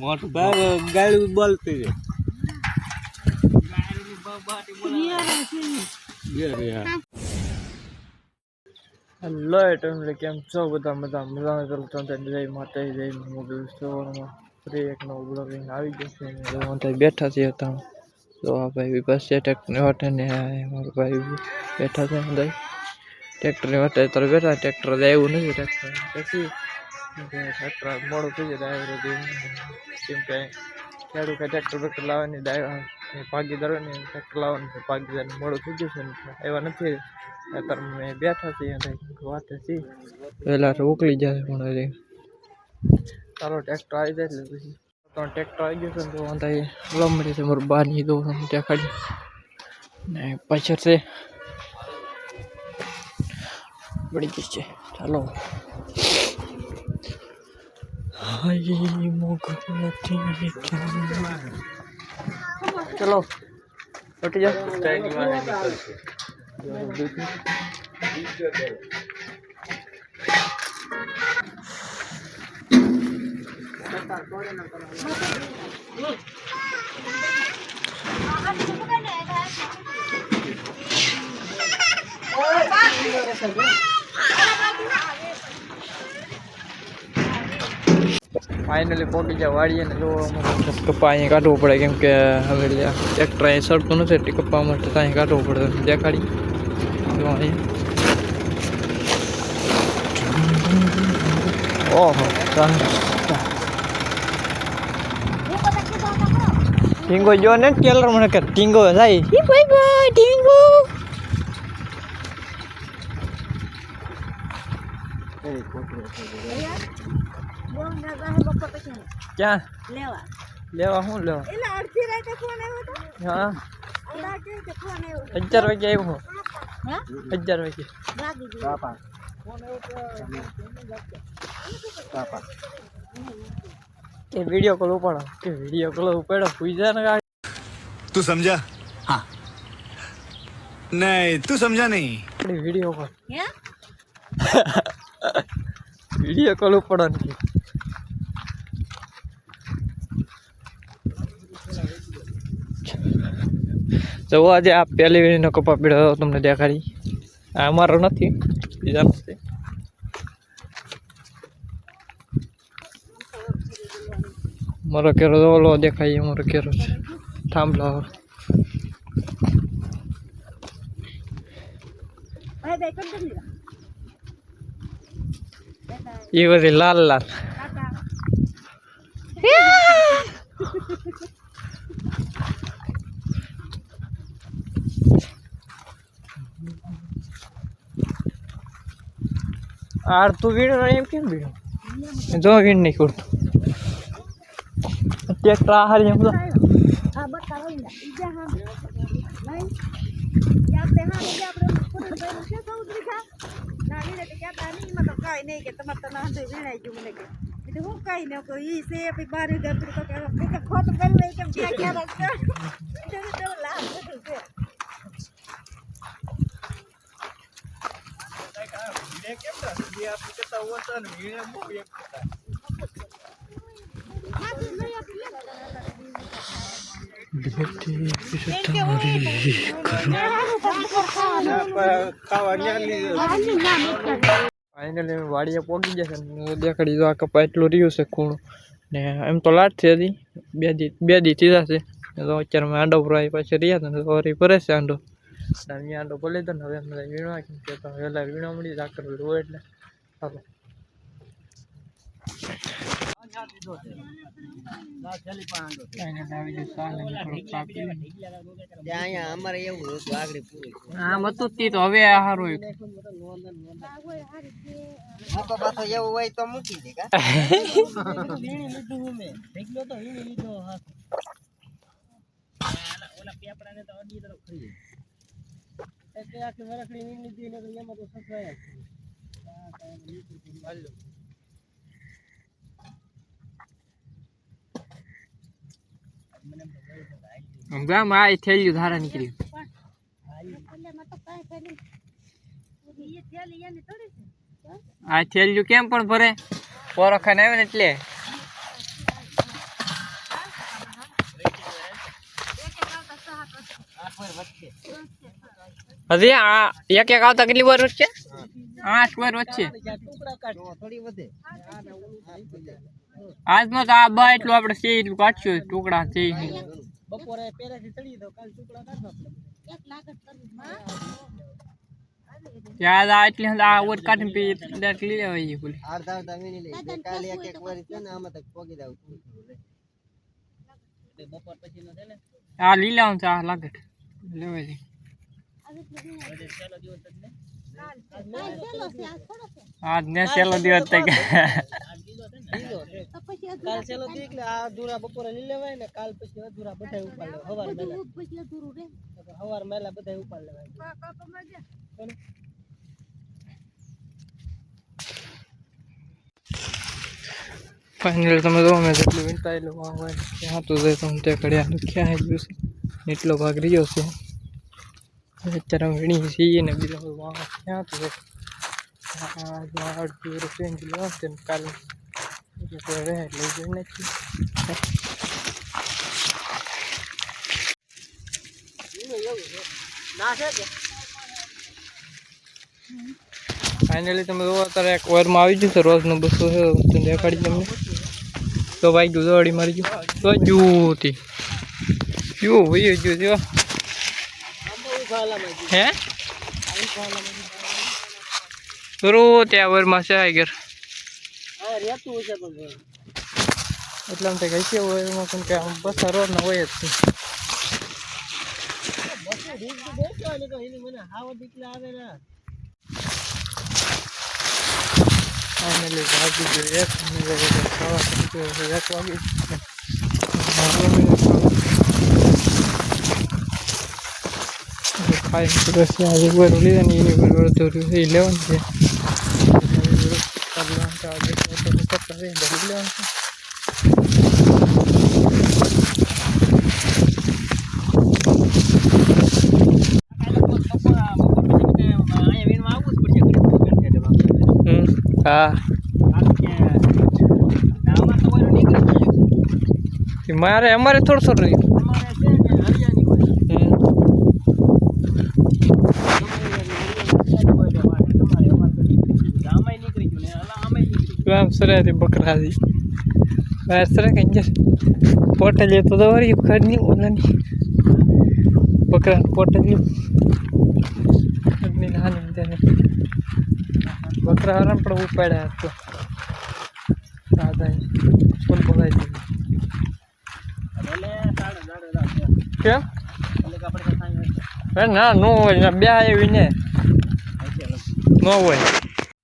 મોટું ભાઈ ગાડી બોલતી છે હેલો એટલે કેમ છો બધા? બધા મજામાં ચાલો તમે જય માતા જય મોગલ સવારમાં ફરી એક નવો બ્લોગ લઈને આવી ગયો છે. અને હું ત્યાં બેઠા છીએ હતા તો આ ભાઈ બસ છે ટ્રેક્ટરની વાટે ને આ મારો ભાઈ બેઠા છે બધા. ટ્રેક્ટરની વાટે અત્યારે બેઠા. ટ્રેક્ટર આવ્યું નથી ટ્રેક્ટર. પછી ટ્રેક્ટર મોડું થઈ જાય ડ્રાઈવર કેમ કે ખેડૂત કાંઈ ટ્રેક્ટર બેક્ટર લાવવાની ડ્રાઈવર ભાગીદારો ને ટ્રેક્ટર લાવવાનું છે ભાગીદાર મોડું થઈ ગયું છે ને આવ્યા નથી અત્યારે મેં બેઠા છીએ અને વાટે છીએ વહેલા તો ઉકળી જાય પણ હજી. ચાલો ટ્રેક્ટર આવી જાય એટલે પછી. તો ટ્રેક્ટર આવી ગયું છે ને તો વાંધા લમડી છે, મારું બહારની દો દેખાડી ને પાછળ છે. પડી ગઈ છે. ચાલો. હાય મોગ નથી ચલો ઉઠી જાઓ ફાઇનલી પહોંચી જાય વાળીએ ને જો કપ્પા કપા અહીંયા કાઢવો પડે કેમ કે હવે એક અહીં સરતું નથી એટલે કપા માટે તો અહીં કાઢવું પડે. દેખાડી. જો અહીંયા. ઓહો ચાલો. ટીંગો જો ને ટેલર મને કે ટીંગો થાય ટીંગો ક્યાં લેવા લેવા શું લેવા એટલે અડધી રાતે ફોન આવ્યો તો હા અગિયાર વાગે આવ્યો અગિયાર વાગે બાપા બાપા કે વિડિયો કોલ ઉપાડો કે વિડિયો કોલ ઉપાડો પૂજા ને તું સમજા હા નહીં તું સમજા નહીં વિડિયો કોલ વિડિયો કોલ ઉપાડો નથી જો આજે આ પહેલી વીણીનો કપા પીડ્યો તમને દેખાડી. આ અમારો નથી, બીજા નથી. મારો કેરો ઓલો દેખાય એ મારો કેરો છે. થાંભલા એ બધી લાલ લાલ. આર તું વીણ એમ કેમ વીણ? જો વીણ નહીં કરતું. ટ્રેક્ટર હારી એમ તો. હા બતા હોય ક્યાં ઈજા સૌદરી ખા ના તો ના કેમ દેખાડી આ કપા એટલું રહ્યું છે ખૂણું. ને એમ તો લાટ છે હજી. બે દી બે દી છે. તો અત્યારે આંડો ભરાય પાછી રહ્યા હતા તો વળી ભરે છે આંડો. ને અમે આંડો ભરી લીધો ને હવે અમે વીણવા કેમ કે તો વહેલા વીણવા મળી ઝાકર હોય એટલે. ચાલો Final આવી ગયું સાલ ને થોડુંક કાપી લઈએ. અહીંયા અમારે એવું હતું આગળ પૂરું આમ હતું જ તે તો હવે આ સારું મોકો પાછો એવું હોય તો મૂકી દે કા ગામ આ થેલ્યું ધારા નીકળી આ થેલ્યું કેમ પણ ભરે પોરો ખાને આવે ને એટલે હજી આ એક એક આવતા કેટલી વાર વચ્ચે? આઠ વાર વચ્ચે. આજનો તો આ બા એટલું આપણે છે એટલું કાઢશું, ટુકડા છે. બપોરે પેલાથી ચડી આ એટલી આ પી છે છે ને આ લેવાનું છે, આ લેવાય છે આજ ને છેલ્લો દિવસ થઈ ગયા. કાલ છેલ્લો દી એટલે આ અધૂરા બપોરે લઈ લેવાય ને કાલ પછી અધૂરા બધા ઉપાડ. લેવાય હવાર મેલા. હવાર મેલા બધા ઉપાડ લેવાય. ફાઇનલ તમે જો મેં જેટલું વિંટાયેલું હોય ત્યાં તો જાય તમે તે ઘડિયાળ ક્યાં આવી ગયું છે એટલો ભાગ રહ્યો છે. અત્યારે વીણી છીએ ને બધો વાહ ક્યાં તો અડધું થઈને ગયું હશે કાલે. એટલે લઈ ફાઇનલી તમે જોવો, અત્યારે એક વારમાં આવી છે, રોજનું બસો છે દેખાડી તમને. તો ભાઈ ગયું દોડી મારી ગયું. તો જુઓ હતી જુઓ ભાઈ જો કરો ત્યાં ઓવરમાં છે આ ઘર હા રહેતું હશે પણ એટલે આમ કઈ છે. ઓવરમાં પણ કે આમ બસ રોજના હોય જ છે, એક રીત તો બેસવા ને તો એની મને હાવ દીકલા આવે ને ફાઇનલી ભાગી ગયું એક અને ખાવા એક વાગે ખાઈ બસ આજે ઉપર લીધા ને એની ઉપર અડધો રહ્યું છે. એ લેવાનું છે. હા. મારે અમારે થોડું થોડું રહ્યું હમ તો આમ સરાથી બકરાથી સરા કઈ જશે પોટે લેતો તો વળી ખડ નહીં ઓલાની બકરા પોટે લ્યો ખડની નાની તેને બકરા હરણ પણ ઉપાડ્યા તો દાદા ફૂલ બોલાઈ દીધું કેમ હે ના નો હોય બે એવી ને નો હોય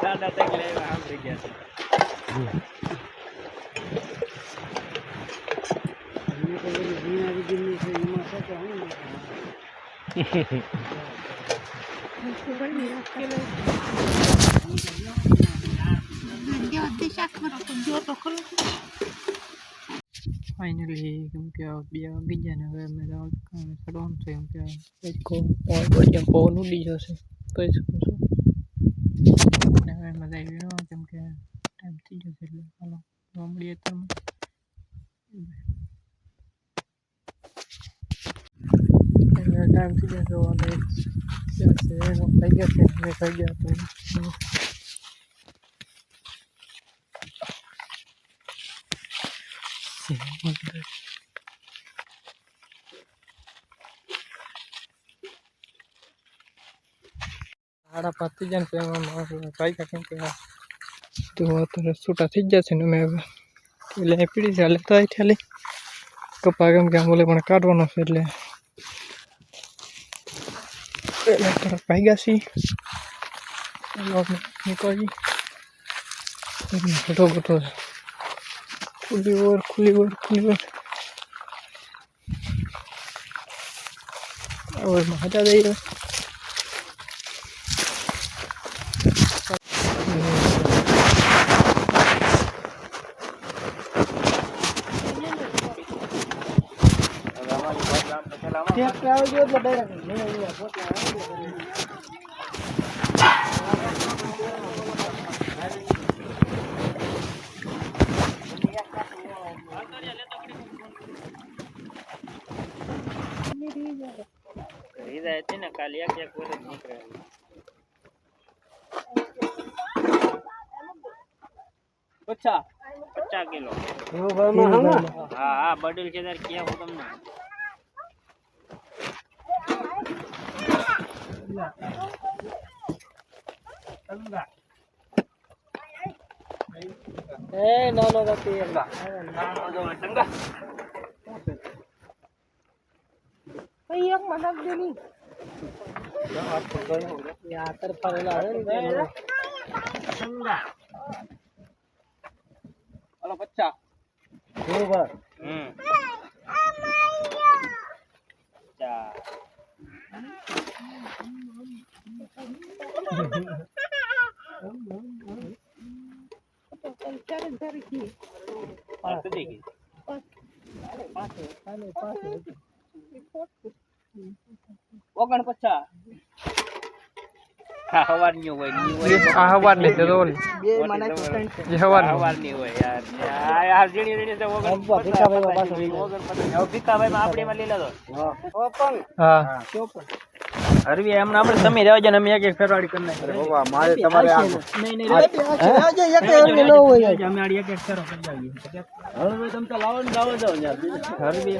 જ રાખે બોલે જ રાખે કળશો લાવો આની કરાવી હતી ને ફાઇનલી કેમ કે બે વાગી ગયા ને હવે અમે ચડવાનું છે કેમ કે પવન ઉડી જશે તો શકું છું અને હવે મજા જઈ રહ્યો કેમ કે ટાઈમ થઈ જશે એટલે ચાલો જોવા મળીએ તમે ટાઈમ થઈ જશે વાંધો થઈ ગયા છે થઈ ગયા તો સાડા પાંચ થઈ જાય ને કાંઈ કાંઈ કે તો અત્યારે છૂટા થઈ ગયા છે ને મેં હવે. એટલે પીડી છે એટલે અહીં ખાલી કપા કેમ કે બોલે પણ કાઢવાનો છે એટલે. એટલે તરફ પાઈ ગયા છીએ નીકળી ઘટો ઘટો ખુલ્લી ઓર ખુલ્લી ઓર ખુલ્લી ઓર. ઓરમાં હટા દઈએ ટ્રેક્ટર આવી ગયો એટલે ડાયરેક્ટ મેં અહીંયા પોટલા આવી ગયા. રીઝા હતી ને કાલે એક એક વર્ષ નીકળે પચાસ પચાસ કિલો એવું ભાઈમાં હમણાં? હા હા બડલ છે તાર ક્યાં હું તમને એ નાનો નથી કઈ એક મદદ દેની આ તરફા રેલા હે ને હલો પચાસ એવું ભાઈ હમ ચાર ચારે ચારે કી પાંચ સુધી ઓગણ પચાસ હા હવારની હોયની હોય આ હવારની તો ઓલી બે માં નાખ્યો ત્રણ છે. જે હવાર હવારની હોય યાર આ યાર ઝીણી ઝીણી છે ઓગણ અબ્બા, ભીખાભાઈમાં પાછો પચાસ, લઈ લે. ઓગણ પચાસ. હવે ભીખાભાઈ માં આપણે એમાં લઈ લેતો હા પણ હા ચોપન હરવી એમને આપણે તમે રહેવા જો ને અમે એક એક ફેરવાડી કરી નાખીએ. મારે તમારે નહીં નહીં આ છે. આજે એક એમને લો હોય. યાર. અમે આડી એક એક ફેરો કરી આવીએ હવે તમે તો લાવો ને લાવો જાવ હરવી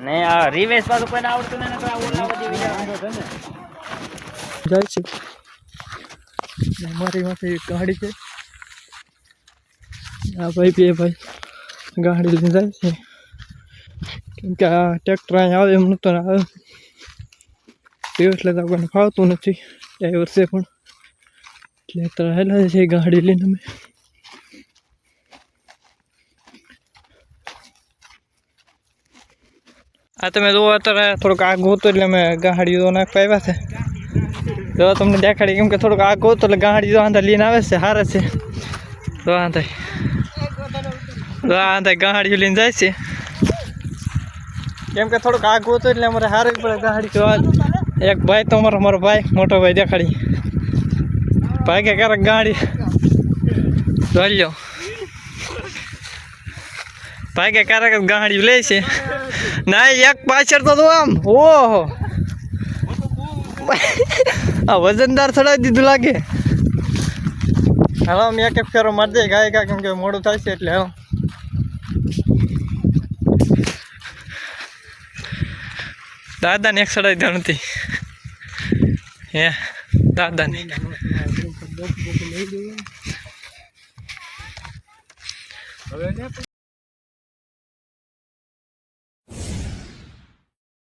નહીં આ રિવેશ પાછું કોઈને આવડતું નહીં નકર આવું બધી છે ને. જાય છે. મારી માથે ગાડી છે. આ ભાઈ બે ભાઈ. ગાડી લઈને જાય છે. કેમ કે આ ટ્રેક્ટર અહીંયા આવે એમ નહોતું આવે. તે એટલે તો આપણને ફાવતું નથી. ડ્રાઈવર છે પણ. એટલે અત્યારે હેલા છે ગાડી લઈને અમે. આ તમે જુઓ અત્યારે થોડુંક આગ હતું એટલે અમે ગાડીઓ નાખવા આવ્યા છે. જો તમને દેખાડી કેમ કે થોડુંક આગ હતું એટલે ગાડી જો આંધા લઈને આવે છે, હારે છે. આંધા જો આંધા ગાડી લઈને જાય છે. કેમ કે થોડુંક આગું હતું એટલે અમારે હારવી પડે ગાડી જોવા. એક ભાઈ તો અમારો મારો ભાઈ, મોટો ભાઈ દેખાડી. ભાઈ કે ક્યારેક ગાડી જોઈ લો ભાઈ કે ક્યારેક ગાડી લે છે. ના એક પાછળ તો તું આમ. ઓહો. આ વજનદાર ચડાવી દીધું લાગે. હાલો, અમે એક એક ફેરો મારી દઈએ. ગાય ગા કેમ કે મોડું થાય છે એટલે, હાલો. દાદાને એક સડાઈ દે નથી હે, દાદાને.